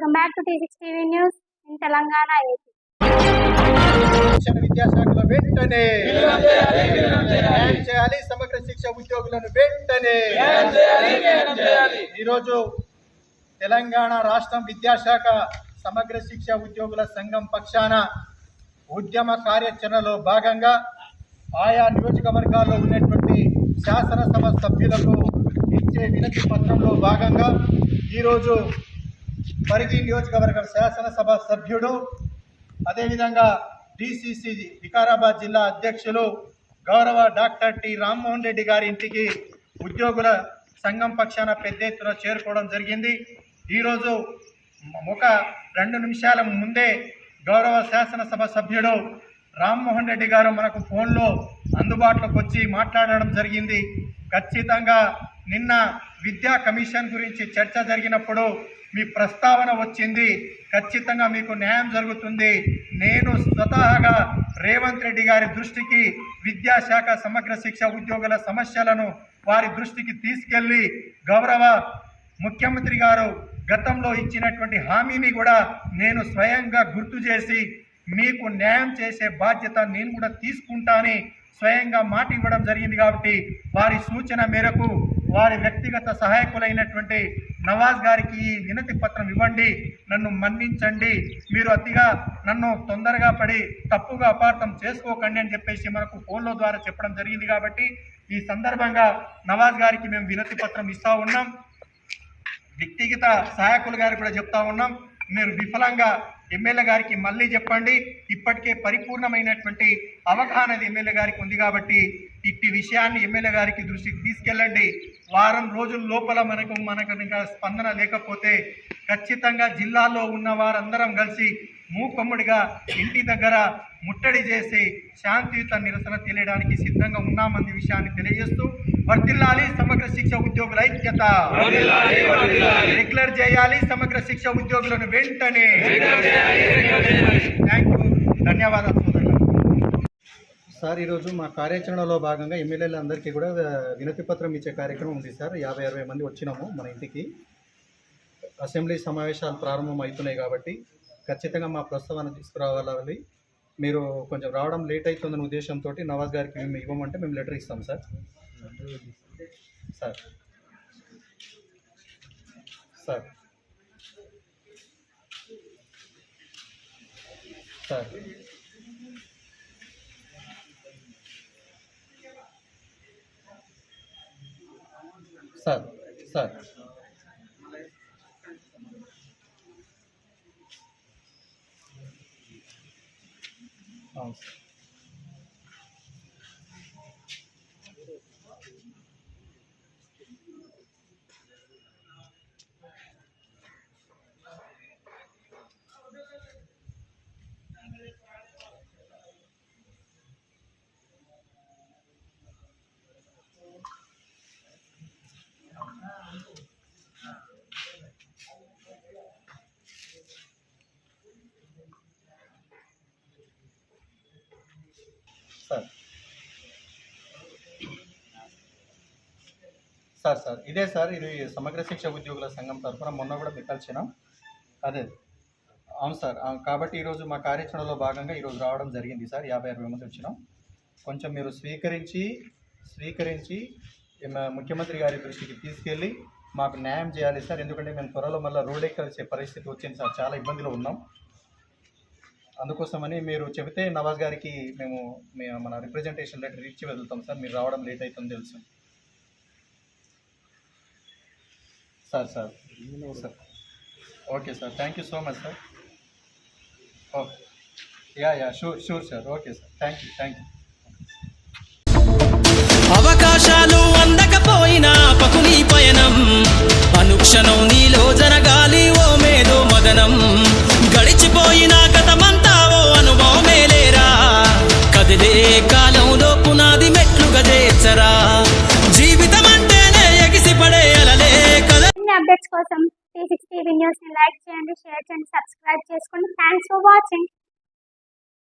Welcome back to T TV news in Telangana AP. విద్యాశాఖలో వెంటనే. చేయాలి సమగ్ర శిక్ష ఉద్యోగులను వెంటనే. ఈరోజు తెలంగాణ రాష్ట్రం విద్యాశాఖ సమగ్ర శిక్ష ఉద్యోగుల సంఘం పక్షాన ఉద్యమ కార్యాచరణలో భాగంగా ఆయా నియోజకవర్గాల్లో ఉన్నటువంటి శాసనసభ సభ్యులకు ఇచ్చే వినతి పత్రంలో భాగంగా ఈరోజు పరిధి నియోజకవర్గ శాసనసభ సభ్యుడు అదేవిధంగా డిసిసి వికారాబాద్ జిల్లా అధ్యక్షులు గౌరవ డాక్టర్ టి రామ్మోహన్ రెడ్డి గారి ఇంటికి ఉద్యోగుల సంఘం పక్షాన పెద్ద ఎత్తున చేరుకోవడం జరిగింది. ఈరోజు ఒక రెండు నిమిషాల ముందే గౌరవ శాసనసభ సభ్యుడు రామ్మోహన్ రెడ్డి గారు మనకు ఫోన్లో అందుబాటులోకి వచ్చి మాట్లాడడం జరిగింది. ఖచ్చితంగా నిన్న విద్యా కమిషన్ గురించి చర్చ జరిగినప్పుడు మీ ప్రస్తావన వచ్చింది. ఖచ్చితంగా మీకు న్యాయం జరుగుతుంది. నేను స్వతహాగా రేవంత్ రెడ్డి గారి దృష్టికి విద్యాశాఖ సమగ్ర శిక్ష ఉద్యోగుల సమస్యలను వారి దృష్టికి తీసుకెళ్ళి గౌరవ ముఖ్యమంత్రి గారు గతంలో ఇచ్చినటువంటి హామీని కూడా నేను స్వయంగా గుర్తు చేసి మీకు న్యాయం చేసే బాధ్యత నేను కూడా తీసుకుంటానని స్వయంగా మాట ఇవ్వడం జరిగింది కాబట్టి వారి సూచన మేరకు వారి వ్యక్తిగత సహాయకులైనటువంటి నవాజ్ గారికి ఈ వినతి పత్రం ఇవ్వండి. నన్ను మన్నించండి. మీరు అతిగా నన్ను తొందరగా పడి తప్పుగా అపార్థం చేసుకోకండి అని చెప్పేసి మనకు ఫోన్లో ద్వారా చెప్పడం జరిగింది కాబట్టి ఈ సందర్భంగా నవాజ్ గారికి మేము వినతి పత్రం ఇస్తా ఉన్నాం. వ్యక్తిగత సహాయకులు గారికి కూడా చెప్తా ఉన్నాం. మీరు విఫలంగా ఎమ్మెల్యే గారికి మళ్ళీ చెప్పండి. ఇప్పటికే పరిపూర్ణమైనటువంటి అవగాహన అది ఎమ్మెల్యే గారికి ఉంది కాబట్టి ఇట్టి విషయాన్ని ఎమ్మెల్యే గారికి దృష్టికి తీసుకెళ్ళండి. వారం రోజుల లోపల మనకు మనకు ఇంకా స్పందన లేకపోతే ఖచ్చితంగా జిల్లాలో ఉన్న వారందరం కలిసి మూకొమ్ముడిగా ఇంటి దగ్గర ముట్టడి చేసి శాంతియుత నిరసన తెలియడానికి సిద్ధంగా ఉన్నామన్న విషయాన్ని తెలియజేస్తూ వర్తిల్లాలి సమగ్ర శిక్ష ఉద్యోగుల ఐక్యత. రెగ్యులర్ చేయాలి సమగ్ర శిక్ష ఉద్యోగులను వెంటనే. థ్యాంక్ యూ ధన్యవాదాలు. సార్ ఈరోజు మా కార్యాచరణలో భాగంగా ఎమ్మెల్యేలందరికీ కూడా వినతి పత్రం ఇచ్చే కార్యక్రమం ఉంది సార్. యాభై అరవై మంది వచ్చినాము మన ఇంటికి. అసెంబ్లీ సమావేశాలు ప్రారంభం అవుతున్నాయి కాబట్టి ఖచ్చితంగా మా ప్రస్తావన తీసుకురావాలి. మీరు కొంచెం రావడం లేట్ అవుతుందనే ఉద్దేశంతో నవాజ్ గారికి మేము ఇవ్వమంటే మేము లెటర్ ఇస్తాం sir. Sir. Sir. Sir. Sir sir అవును సార్ సార్. ఇదే సార్ ఇది సమగ్ర శిక్ష ఉద్యోగుల సంఘం తరఫున మొన్న కూడా మీకు కలిసినాం అదే. అవును సార్. కాబట్టి ఈరోజు మా కార్యాచరణలో భాగంగా ఈరోజు రావడం జరిగింది సార్. యాభై అరవై మంది వచ్చినాం. కొంచెం మీరు స్వీకరించి స్వీకరించి ముఖ్యమంత్రి గారి దృష్టికి తీసుకెళ్ళి మాకు న్యాయం చేయాలి సార్. ఎందుకంటే మేము త్వరలో మళ్ళీ రోడ్ ఎక్కాల్సే పరిస్థితి వచ్చింది సార్. చాలా ఇబ్బందిలో ఉన్నాం. అందుకోసమని మీరు చెబితే నవాజ్ గారికి మేము మేము మన రిప్రజెంటేషన్ లెటర్ ఇచ్చి వెళ్తాం సార్. మీరు రావడం లేట్ అవుతుంది తెలుసు. Sir sir. Sir. Okay sir. Thank you so much sir okay ya ya sure sure sir okay sir thank you thank you అవకాశాలు అందకపోయినా పకుని పయనం. అనుక్షణం అప్డేట్స్ని లైక్ చేయండి షేర్ చేయండి సబ్స్క్రైబ్ చేసుకోండి. Thanks for watching